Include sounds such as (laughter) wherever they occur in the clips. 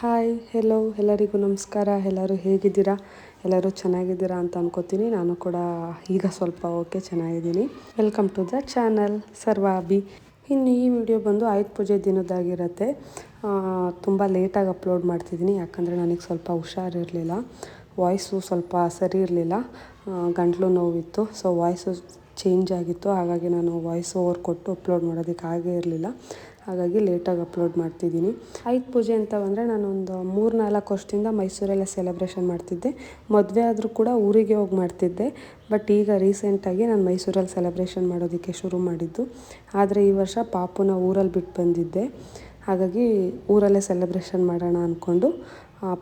Hi hello ಎಲ್ಲರಿಗೂ ನಮಸ್ಕಾರ. ಎಲ್ಲರೂ ಹೇಗಿದ್ದೀರಾ? ಎಲ್ಲರೂ ಚೆನ್ನಾಗಿದ್ದೀರಾ ಅಂತ ಅನ್ಕೋತೀನಿ. ನಾನು ಕೂಡ ಈಗ ಸ್ವಲ್ಪ ಓಕೆ, ಚೆನ್ನಾಗಿದ್ದೀನಿ. ವೆಲ್ಕಮ್ ಟು ದ ಚಾನಲ್ ಸರ್ವಾಬಿ ಇನ್ನು ಈ ವಿಡಿಯೋ ಬಂದು ಆಯುಧ ಪೂಜೆ ದಿನದಾಗಿರುತ್ತೆ ತುಂಬ ಲೇಟಾಗಿ ಅಪ್ಲೋಡ್ ಮಾಡ್ತಿದ್ದೀನಿ. ಯಾಕಂದರೆ ನನಗೆ ಸ್ವಲ್ಪ ಹುಷಾರಿರಲಿಲ್ಲ. ವಾಯ್ಸು ಸ್ವಲ್ಪ ಸರಿ ಇರಲಿಲ್ಲ. ಗಂಟ್ಲು ನೋವಿತ್ತು. ಸೊ ವಾಯ್ಸು ಚೇಂಜ್ ಆಗಿತ್ತು. ಹಾಗಾಗಿ ನಾನು ವಾಯ್ಸ್ ಓವರ್ ಕೊಟ್ಟು ಅಪ್ಲೋಡ್ ಮಾಡೋದಕ್ಕೆ ಆಗೇ ಇರಲಿಲ್ಲ. ಹಾಗಾಗಿ ಲೇಟಾಗಿ ಅಪ್ಲೋಡ್ ಮಾಡ್ತಿದ್ದೀನಿ. ಆಯುಧ ಪೂಜೆ ಅಂತ ಬಂದರೆ ನಾನೊಂದು ಮೂರು ನಾಲ್ಕು ವರ್ಷದಿಂದ ಮೈಸೂರಲ್ಲೇ ಸೆಲೆಬ್ರೇಷನ್ ಮಾಡ್ತಿದ್ದೆ. ಮದುವೆ ಆದರೂ ಕೂಡ ಊರಿಗೆ ಹೋಗಿ ಮಾಡ್ತಿದ್ದೆ. ಬಟ್ ಈಗ ರೀಸೆಂಟಾಗಿ ನಾನು ಮೈಸೂರಲ್ಲಿ ಸೆಲೆಬ್ರೇಷನ್ ಮಾಡೋದಕ್ಕೆ ಶುರು ಮಾಡಿದ್ದು. ಆದರೆ ಈ ವರ್ಷ ಪಾಪುನ ಊರಲ್ಲಿ ಬಿಟ್ಟು ಬಂದಿದ್ದೆ. ಹಾಗಾಗಿ ಊರಲ್ಲೇ ಸೆಲೆಬ್ರೇಷನ್ ಮಾಡೋಣ ಅಂದ್ಕೊಂಡು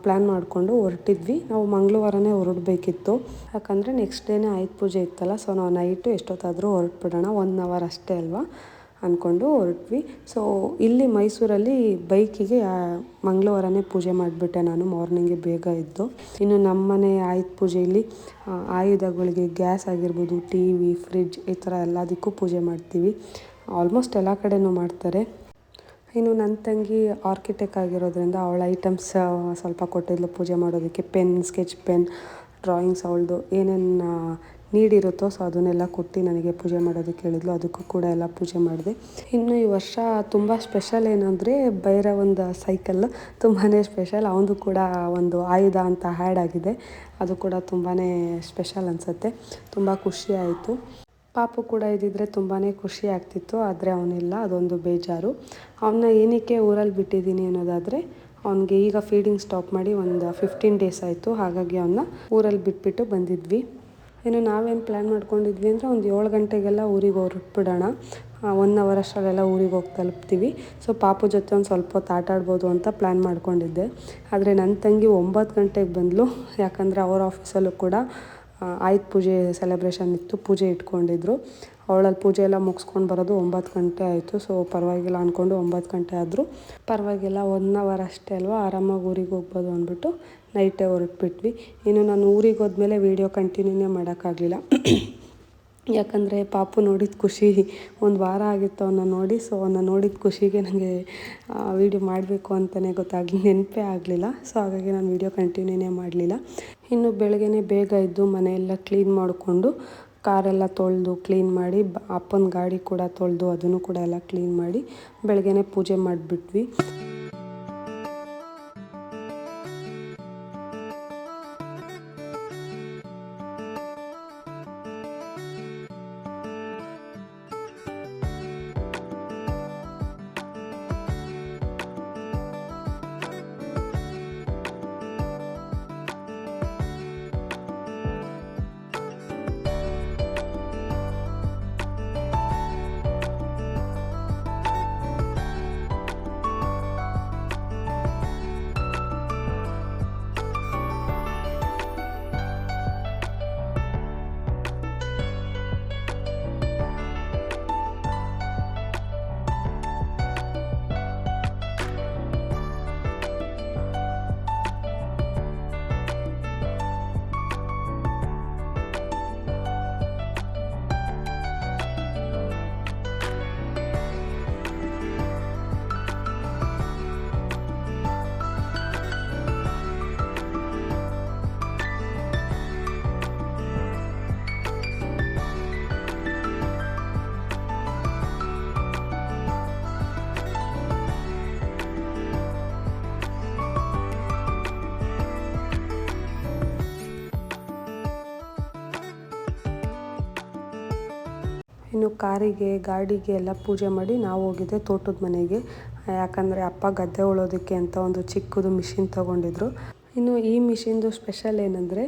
ಪ್ಲ್ಯಾನ್ ಮಾಡಿಕೊಂಡು ಹೊರಟಿದ್ವಿ. ನಾವು ಮಂಗಳವಾರನೇ ಹೊರಡಬೇಕಿತ್ತು. ಯಾಕಂದರೆ ನೆಕ್ಸ್ಟ್ ಡೇನೇ ಆಯುಧ ಪೂಜೆ ಇತ್ತಲ್ಲ ಸೊ ನಾವು ನೈಟು ಎಷ್ಟೊತ್ತಾದರೂ ಹೊರಟ್ಬಿಡೋಣ. ಒನ್ ಅವರ್ ಅಷ್ಟೇ ಅಲ್ವಾ? ಅಂದ್ಕೊಂಡು ಹೊರಟ್ವಿ. ಸೊ ಇಲ್ಲಿ ಮೈಸೂರಲ್ಲಿ ಬೈಕಿಗೆ ಮಂಗಳವಾರನೇ ಪೂಜೆ ಮಾಡಿಬಿಟ್ಟೆ ನಾನು, ಮಾರ್ನಿಂಗೆ ಬೇಗ ಇದ್ದು ಇನ್ನು ನಮ್ಮನೆ ಆಯುಧ ಪೂಜೆಯಲ್ಲಿ ಆಯುಧಗಳಿಗೆ ಗ್ಯಾಸ್ ಆಗಿರ್ಬೋದು, ಟಿ ವಿ, ಫ್ರಿಡ್ಜ್ ಈ ಥರ ಎಲ್ಲದಕ್ಕೂ ಪೂಜೆ ಮಾಡ್ತೀವಿ. ಆಲ್ಮೋಸ್ಟ್ ಎಲ್ಲ ಕಡೆಯೂ ಮಾಡ್ತಾರೆ. ಇನ್ನು ನನ್ನ ತಂಗಿ ಆರ್ಕಿಟೆಕ್ ಆಗಿರೋದ್ರಿಂದ ಅವಳ ಐಟಮ್ಸ್ ಸ್ವಲ್ಪ ಕೊಟ್ಟಿದ್ಲು. ಪೂಜೆ ಮಾಡೋದಕ್ಕೆ ಪೆನ್, ಸ್ಕೆಚ್ ಪೆನ್, ಡ್ರಾಯಿಂಗ್ಸ್, ಅವಳದು ಏನೇನು ನೀಡಿರುತ್ತೋ, ಸೊ ಅದನ್ನೆಲ್ಲ ಕೊಟ್ಟು ನನಗೆ ಪೂಜೆ ಮಾಡೋದಕ್ಕೆ ಹೇಳಿದ್ಲು. ಅದಕ್ಕೂ ಕೂಡ ಎಲ್ಲ ಪೂಜೆ ಮಾಡಿದೆ. ಇನ್ನು ಈ ವರ್ಷ ತುಂಬ ಸ್ಪೆಷಲ್ ಏನಂದರೆ ಒಂದು ಸೈಕಲ್ ತುಂಬಾ ಸ್ಪೆಷಲ್ ಅವನದು ಕೂಡ ಒಂದು ಆಯುಧ ಅಂತ ಹ್ಯಾಡ್ ಆಗಿದೆ. ಅದು ಕೂಡ ತುಂಬಾ ಸ್ಪೆಷಲ್ ಅನಿಸುತ್ತೆ. ತುಂಬ ಖುಷಿ ಆಯಿತು. ಪಾಪು ಕೂಡ ಇದ್ದಿದ್ರೆ ತುಂಬಾ ಖುಷಿ ಆಗ್ತಿತ್ತು, ಆದರೆ ಅವನಿಲ್ಲ. ಅದೊಂದು ಬೇಜಾರು. ಅವನ್ನ ಏನಕ್ಕೆ ಊರಲ್ಲಿ ಬಿಟ್ಟಿದ್ದೀನಿ ಅನ್ನೋದಾದರೆ, ಅವನಿಗೆ ಈಗ ಫೀಡಿಂಗ್ ಸ್ಟಾಪ್ ಮಾಡಿ ಒಂದು ಫಿಫ್ಟೀನ್ ಡೇಸ್ ಆಯಿತು. ಹಾಗಾಗಿ ಅವನ್ನ ಊರಲ್ಲಿ ಬಿಟ್ಬಿಟ್ಟು ಬಂದಿದ್ವಿ. ಇನ್ನು ನಾವೇನು ಪ್ಲ್ಯಾನ್ ಮಾಡ್ಕೊಂಡಿದ್ವಿ ಅಂದರೆ ಒಂದು ಏಳು ಗಂಟೆಗೆಲ್ಲ ಊರಿಗೆ ಹೊರಟ್ಬಿಡೋಣ. ಒನ್ ಅವರ್ ಅಷ್ಟರಲ್ಲೆಲ್ಲ ಊರಿಗೆ ಹೋಗಿ ತಲುಪ್ತೀವಿ. ಸೊ ಪಾಪು ಜೊತೆ ಒಂದು ಸ್ವಲ್ಪ ಹೊತ್ತು ಆಟ ಆಡ್ಬೋದು ಅಂತ ಪ್ಲ್ಯಾನ್ ಮಾಡ್ಕೊಂಡಿದ್ದೆ. ಆದರೆ ನನ್ನ ತಂಗಿ ಒಂಬತ್ತು ಗಂಟೆಗೆ ಬಂದಳು ಯಾಕಂದರೆ ಅವ್ರ ಆಫೀಸಲ್ಲೂ ಕೂಡ ಆಯುಧ ಪೂಜೆ ಸೆಲೆಬ್ರೇಷನ್ ಇತ್ತು, ಪೂಜೆ ಇಟ್ಕೊಂಡಿದ್ರು. ಅವಳಲ್ಲಿ ಪೂಜೆ ಎಲ್ಲ ಮುಗಿಸ್ಕೊಂಡು ಬರೋದು ಒಂಬತ್ತು ಗಂಟೆ ಆಯಿತು. ಸೊ ಪರವಾಗಿಲ್ಲ ಅಂದ್ಕೊಂಡು ಒಂಬತ್ತು ಗಂಟೆ ಆದರೂ. ಪರವಾಗಿಲ್ಲ ಒನ್ ಅವರ್ ಅಷ್ಟೇ ಅಲ್ವಾ, ಆರಾಮಾಗಿ ಊರಿಗೆ ಹೋಗ್ಬೋದು ಅಂದ್ಬಿಟ್ಟು ನೈಟೇ ಹೊರಟ್ಬಿಟ್ವಿ. ಇನ್ನು ನಾನು ಊರಿಗೆ ಹೋದ್ಮೇಲೆ ವೀಡಿಯೋ ಕಂಟಿನ್ಯೂನೇ ಮಾಡೋಕ್ಕಾಗಲಿಲ್ಲ. ಯಾಕಂದರೆ ಪಾಪು ನೋಡಿದ ಖುಷಿ, ಒಂದು ವಾರ ಆಗಿತ್ತು ಅವನ್ನ ನೋಡಿ, ಸೊ ಅವನ್ನ ನೋಡಿದ ಖುಷಿಗೆ ನನಗೆ ವೀಡಿಯೋ ಮಾಡಬೇಕು ಅಂತಲೇ ಗೊತ್ತಾಗಲಿ ನೆನಪೇ ಆಗಲಿಲ್ಲ. ಸೊ ಹಾಗಾಗಿ ನಾನು ವೀಡಿಯೋ ಕಂಟಿನ್ಯೂನೇ ಮಾಡಲಿಲ್ಲ. ಇನ್ನು ಬೆಳಗ್ಗೆನೇ ಬೇಗ ಇದ್ದು ಮನೆಯೆಲ್ಲ ಕ್ಲೀನ್ ಮಾಡಿಕೊಂಡು, ಕಾರೆಲ್ಲ ತೊಳೆದು ಕ್ಲೀನ್ ಮಾಡಿ ಅಪ್ಪನ ಗಾಡಿ ಕೂಡ ತೊಳೆದು, ಅದನ್ನು ಕೂಡ ಎಲ್ಲ ಕ್ಲೀನ್ ಮಾಡಿ ಬೆಳಗ್ಗೆನೇ ಪೂಜೆ ಮಾಡಿಬಿಟ್ವಿ. ಇನ್ನು ಕಾರಿಗೆ, ಗಾಡಿಗೆ ಎಲ್ಲ ಪೂಜೆ ಮಾಡಿ ನಾವು ಹೋಗಿದ್ದೆ ತೋಟದ ಮನೆಗೆ. ಯಾಕಂದರೆ ಅಪ್ಪ ಗದ್ದೆ ಉಳೋದಕ್ಕೆ ಅಂತ ಒಂದು ಚಿಕ್ಕದು ಮಿಷಿನ್ ತೊಗೊಂಡಿದ್ರು. ಇನ್ನು ಈ ಮಿಷಿನ್ದು ಸ್ಪೆಷಲ್ ಏನಂದರೆ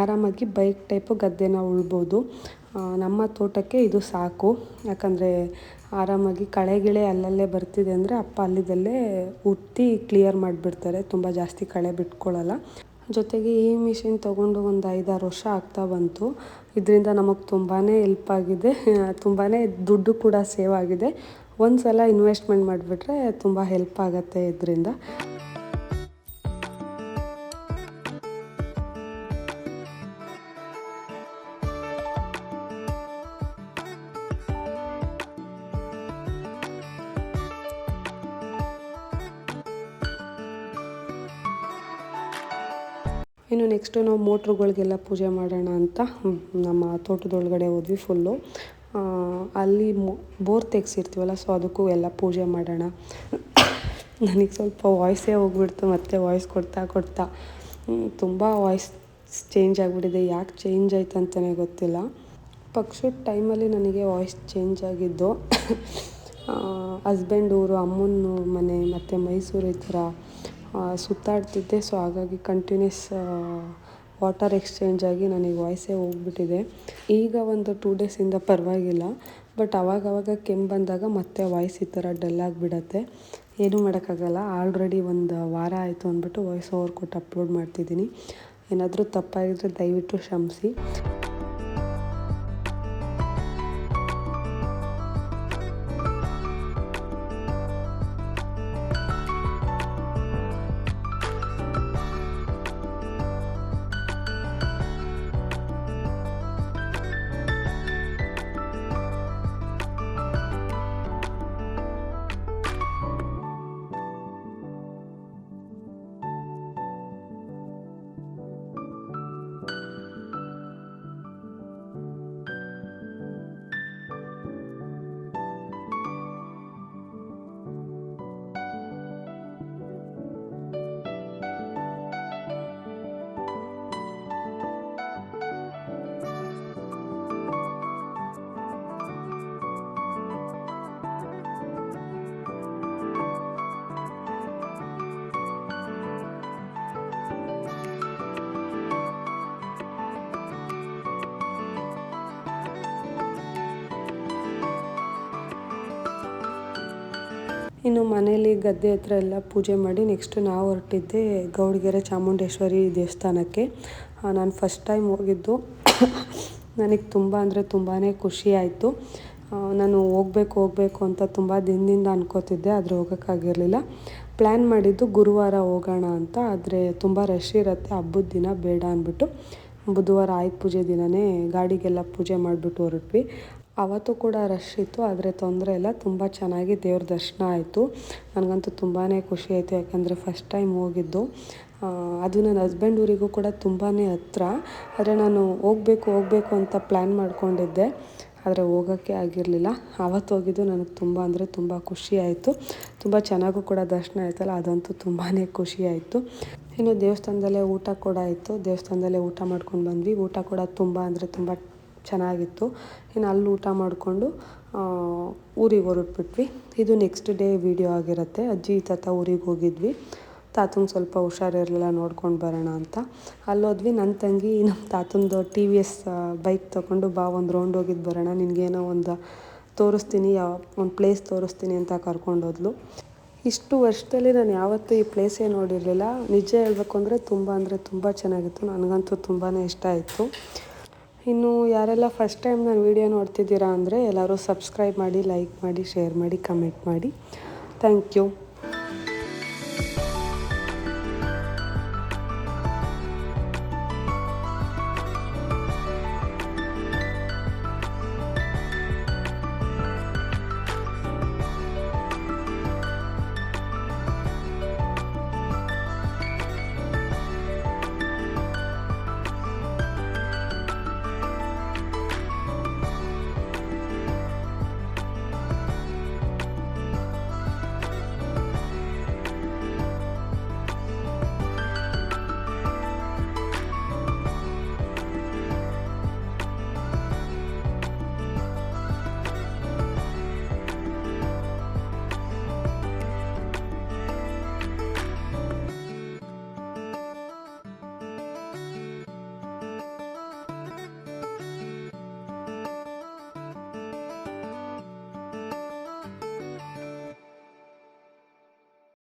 ಆರಾಮಾಗಿ ಬೈಕ್ ಟೈಪು ಗದ್ದೆನ ಉಳ್ಬೋದು. ನಮ್ಮ ತೋಟಕ್ಕೆ ಇದು ಸಾಕು. ಯಾಕಂದರೆ ಆರಾಮಾಗಿ ಕಳೆ ಗಿಳೆ ಅಲ್ಲಲ್ಲೇ ಬರ್ತಿದೆ ಅಂದರೆ ಅಪ್ಪ ಅಲ್ಲಿದಲ್ಲೇ ಉತ್ತಿ ಕ್ಲಿಯರ್ ಮಾಡಿಬಿಡ್ತಾರೆ. ತುಂಬ ಜಾಸ್ತಿ ಕಳೆ ಬಿಟ್ಕೊಳ್ಳಲ್ಲ. ಜೊತೆಗೆ ಈ ಮಿಷಿನ್ ತೊಗೊಂಡು ಒಂದು ಐದಾರು ವರ್ಷ ಆಗ್ತಾ ಬಂತು. ಇದರಿಂದ ನಮಗೆ ತುಂಬಾ ಹೆಲ್ಪ್ ಆಗಿದೆ. (laughs) ತುಂಬಾ ದುಡ್ಡು ಕೂಡ ಸೇವ್ ಆಗಿದೆ. ಒಂದು ಸಲ ಇನ್ವೆಸ್ಟ್ಮೆಂಟ್ ಮಾಡಿಬಿಟ್ರೆ ತುಂಬ ಹೆಲ್ಪ್ ಆಗುತ್ತೆ ಇದರಿಂದ. ಇನ್ನು ನೆಕ್ಸ್ಟು ನಾವು ಮೋಟ್ರುಗಳಿಗೆಲ್ಲ ಪೂಜೆ ಮಾಡೋಣ ಅಂತ ನಮ್ಮ ತೋಟದೊಳಗಡೆ ಹೋದ್ವಿ ಫುಲ್ಲು. ಅಲ್ಲಿ ಬೋರ್ ತೆಗ್ಸಿರ್ತೀವಲ್ಲ, ಸೊ ಅದಕ್ಕೂ ಎಲ್ಲ ಪೂಜೆ ಮಾಡೋಣ. ನನಗೆ ಸ್ವಲ್ಪ ವಾಯ್ಸೇ ಹೋಗ್ಬಿಡ್ತು, ಮತ್ತೆ ವಾಯ್ಸ್ ಕೊಡ್ತಾ ಕೊಡ್ತಾ. ತುಂಬ ವಾಯ್ಸ್ ಚೇಂಜ್ ಆಗಿಬಿಟ್ಟಿದೆ, ಯಾಕೆ ಚೇಂಜ್ ಆಯ್ತು ಅಂತಲೇ ಗೊತ್ತಿಲ್ಲ. ಪಕ್ಷದ ಟೈಮಲ್ಲಿ ನನಗೆ ವಾಯ್ಸ್ ಚೇಂಜ್ ಆಗಿದ್ದು ಹಸ್ಬೆಂಡ್ ಊರು ಅಮ್ಮನ ಮನೆ, ಮತ್ತು ಮೈಸೂರು ಈ ಥರ ಸುತ್ತಾಡ್ತಿದ್ದೆ. ಸೊ ಹಾಗಾಗಿ ಕಂಟಿನ್ಯೂಸ್ ವಾಟರ್ ಎಕ್ಸ್ಚೇಂಜ್ ಆಗಿ ನನಗೆ ವಾಯ್ಸೇ ಹೋಗ್ಬಿಟ್ಟಿದೆ. ಈಗ ಒಂದು ಟೂ ಡೇಸಿಂದ ಪರವಾಗಿಲ್ಲ. ಬಟ್ ಅವಾಗವಾಗ ಕೆಮ್ಮು ಬಂದಾಗ ಮತ್ತೆ ವಾಯ್ಸ್ ಈ ಥರ ಡಲ್ ಆಗಿಬಿಡತ್ತೆ. ಏನೂ ಮಾಡೋಕ್ಕಾಗಲ್ಲ. ಆಲ್ರೆಡಿ ಒಂದು ವಾರ ಆಯಿತು ಅಂದ್ಬಿಟ್ಟು ವಾಯ್ಸ್ ಓವರ್ ಕೊಟ್ಟು ಅಪ್ಲೋಡ್ ಮಾಡ್ತಿದ್ದೀನಿ. ಏನಾದರೂ ತಪ್ಪಾಗಿದ್ದರೆ ದಯವಿಟ್ಟು ಕ್ಷಮಿಸಿ. ಇನ್ನು ಮನೇಲಿ ಗದ್ದೆ ಹತ್ರ ಎಲ್ಲ ಪೂಜೆ ಮಾಡಿ ನೆಕ್ಸ್ಟ್ ನಾವು ಹೊರಟಿದ್ದೆ ಗೌಡಗೆರೆ ಚಾಮುಂಡೇಶ್ವರಿ ದೇವಸ್ಥಾನಕ್ಕೆ. ನಾನು ಫಸ್ಟ್ ಟೈಮ್ ಹೋಗಿದ್ದು. ನನಗೆ ತುಂಬ ಅಂದರೆ ತುಂಬಾ ಖುಷಿ ಆಯಿತು. ನಾನು ಹೋಗ್ಬೇಕು, ಹೋಗಬೇಕು ಅಂತ ತುಂಬ ದಿನದಿಂದ ಅನ್ಕೋತಿದ್ದೆ, ಆದರೆ ಹೋಗೋಕ್ಕಾಗಿರಲಿಲ್ಲ. ಪ್ಲ್ಯಾನ್ ಮಾಡಿದ್ದು ಗುರುವಾರ ಹೋಗೋಣ ಅಂತ, ಆದರೆ ತುಂಬ ರಶ್ ಇರುತ್ತೆ, ಹಬ್ಬದ ದಿನ ಬೇಡ ಅಂದ್ಬಿಟ್ಟು. ಬುಧವಾರ ಆಯುಧ ಪೂಜೆ ದಿನವೇ ಗಾಡಿಗೆಲ್ಲ ಪೂಜೆ ಮಾಡಿಬಿಟ್ಟು ಹೊರಟ್ವಿ. ಅವತ್ತು ಕೂಡ ರಶ್ ಇತ್ತು, ಆದರೆ ತೊಂದರೆ ಇಲ್ಲ. ತುಂಬ ಚೆನ್ನಾಗಿ ದೇವ್ರ ದರ್ಶನ ಆಯಿತು. ನನಗಂತೂ ತುಂಬಾ ಖುಷಿ ಆಯಿತು, ಯಾಕಂದರೆ ಫಸ್ಟ್ ಟೈಮ್ ಹೋಗಿದ್ದು. ಅದು ನನ್ನ ಹಸ್ಬೆಂಡ್ ಊರಿಗೂ ಕೂಡ ತುಂಬಾ ಹತ್ರ. ಆದರೆ ನಾನು ಹೋಗಬೇಕು ಹೋಗಬೇಕು ಅಂತ ಪ್ಲ್ಯಾನ್ ಮಾಡ್ಕೊಂಡಿದ್ದೆ. ಆದರೆ ಹೋಗೋಕ್ಕೆ ಆಗಿರಲಿಲ್ಲ. ಆವತ್ತು ಹೋಗಿದ್ದು ನನಗೆ ತುಂಬ ಅಂದರೆ ತುಂಬ ಖುಷಿ ಆಯಿತು. ತುಂಬ ಚೆನ್ನಾಗೂ ಕೂಡ ದರ್ಶನ ಆಯ್ತಲ್ಲ, ಅದಂತೂ ತುಂಬಾ ಖುಷಿ ಆಯಿತು. ಇನ್ನು ದೇವಸ್ಥಾನದಲ್ಲೇ ಊಟ ಕೂಡ ಇತ್ತು ದೇವಸ್ಥಾನದಲ್ಲೇ ಊಟ ಮಾಡ್ಕೊಂಡು ಬಂದ್ವಿ. ಊಟ ಕೂಡ ತುಂಬ ಅಂದರೆ ತುಂಬ ಚೆನ್ನಾಗಿತ್ತು. ಇನ್ನು ಅಲ್ಲಿ ಊಟ ಮಾಡಿಕೊಂಡು ಊರಿಗೆ ಹೊರಟ್ಬಿಟ್ವಿ. ಇದು ನೆಕ್ಸ್ಟ್ ಡೇ ವೀಡಿಯೋ ಆಗಿರುತ್ತೆ. ಅಜ್ಜಿ ತಾತ ಊರಿಗೆ ಹೋಗಿದ್ವಿ. ತಾತಂಗೆ ಸ್ವಲ್ಪ ಹುಷಾರಿರಲಿಲ್ಲ, ನೋಡ್ಕೊಂಡು ಬರೋಣ ಅಂತ. ಅಲ್ಲೋದ್ವಿ ನನ್ನ ತಂಗಿ ನಮ್ಮ ತಾತಂದು ಟಿ ವಿ ಎಸ್ ಬೈಕ್ ತೊಗೊಂಡು ಬಾ, ಒಂದು ರೌಂಡ್ ಹೋಗಿದ್ದು ಬರೋಣ. ನಿನಗೇನೋ ಒಂದು ತೋರಿಸ್ತೀನಿ ಯಾವ ಒಂದು ಪ್ಲೇಸ್ ತೋರಿಸ್ತೀನಿ ಅಂತ ಕರ್ಕೊಂಡೋದ್ಲು ಇಷ್ಟು ವರ್ಷದಲ್ಲಿ ನಾನು ಯಾವತ್ತೂ ಈ ಪ್ಲೇಸೇ ನೋಡಿರಲಿಲ್ಲ. ನಿಜ ಹೇಳಬೇಕು ಅಂದರೆ ತುಂಬ ಅಂದರೆ ತುಂಬ ಚೆನ್ನಾಗಿತ್ತು. ನನಗಂತೂ ತುಂಬಾ ಇಷ್ಟ ಆಯಿತು. ಇನ್ನು ಯಾರೆಲ್ಲ ಫಸ್ಟ್ ಟೈಮ್ ನಾನು ವೀಡಿಯೋ ನೋಡ್ತಿದ್ದೀರಾ ಅಂದರೆ ಎಲ್ಲರೂ ಸಬ್ಸ್ಕ್ರೈಬ್ ಮಾಡಿ ಲೈಕ್ ಮಾಡಿ ಶೇರ್ ಮಾಡಿ ಕಮೆಂಟ್ ಮಾಡಿ. Thank you